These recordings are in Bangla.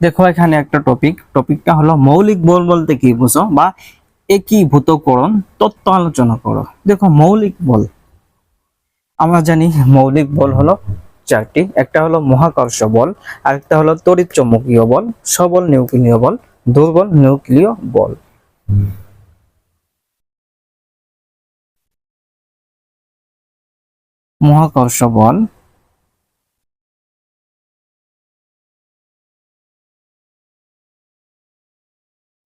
দেখো এখানে একটা টপিক টপিকটা হলো মৌলিক বল বলতে কি বুঝো? বা একীভূতকরণ, তত্ত্ব আলোচনা করো। দেখো মৌলিক বল। আমরা জানি মৌলিক বল হলো চারটি। একটা হলো মহাকর্ষ বল, আরেকটা হলো তড়িৎ চৌম্বকীয় বল, সবল নিউক্লিয় বল, দুর্বল নিউক্লিয় বল। মহাকর্ষ বল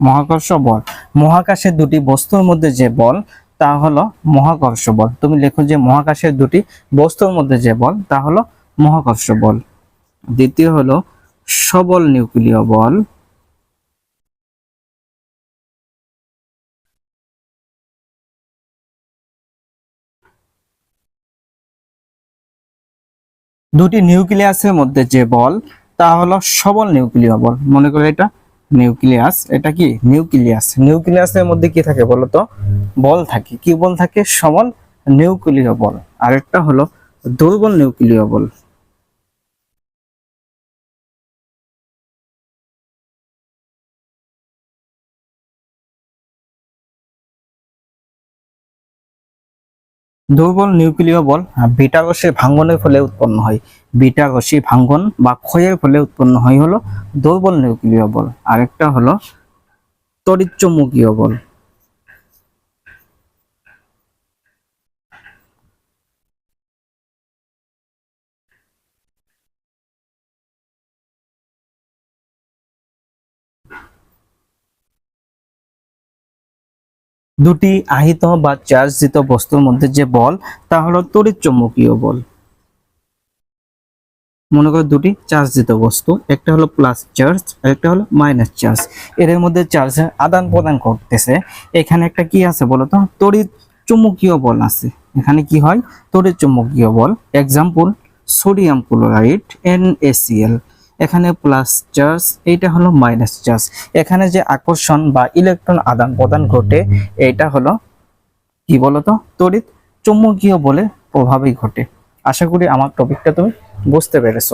মহাকর্ষ বল। মহাকাশের দুটি বস্তুর মধ্যে যে বল, তা হলো মহাকর্ষ বল। তুমি লেখো যে মহাকাশের দুটি বস্তুর মধ্যে যে বল, তা হলো মহাকর্ষ বল। দ্বিতীয় হলো সবল নিউক্লিয় বল। দুটি নিউক্লিয়াসের মধ্যে যে বল, তা হলো সবল নিউক্লিয় বল। মনে করো এটা। নিউক্লিয়াস, এটা কি নিউক্লিয়াস? নিউক্লিয়াসের মধ্যে কি থাকে বলতো? বল থাকে। কি বল থাকে? সবল নিউক্লিয় বল। আরেকটা হলো দুর্বল নিউক্লিয় বল। দুর্বল নিউক্লিয় বল বিটা ভাঙ্গনের ফলে উৎপন্ন হয়। বিটা ভাঙ্গন বা ক্ষয়ের ফলে উৎপন্ন হয় হলো দুর্বল নিউক্লিয় বল। আরেকটা হলো তড়িৎচুম্বকীয় বল। দুটি আহিত বা চার্জিত বস্তুর মধ্যে যে বল, তা হলো তড়িৎ চৌম্বকীয় বল। মনে করো দুটি চার্জিত বস্তু, একটা হলো প্লাস চার্জ আর একটা হলো মাইনাস চার্জ এর মধ্যে চার্জের আদান প্রদান করতেছে। এখানে একটা কি আছে বলতো তড়িৎ চুম্বকীয় বল আছে। এখানে কি হয়? তড়িৎ চুম্বকীয় বল এক্সাম্পল সোডিয়াম ক্লোরাইড NaCl এখানে প্লাস চার্জ এইটা হলো মাইনাস চার্জ এখানে যে আকর্ষণ বা ইলেকট্রন আদান প্রদান ঘটে এটা হলো কি বলতো? তড়িৎ চুম্বকীয় বলে প্রভাবই ঘটে। আশা করি আমার টপিকটা তুমি বুঝতে পেরেছ।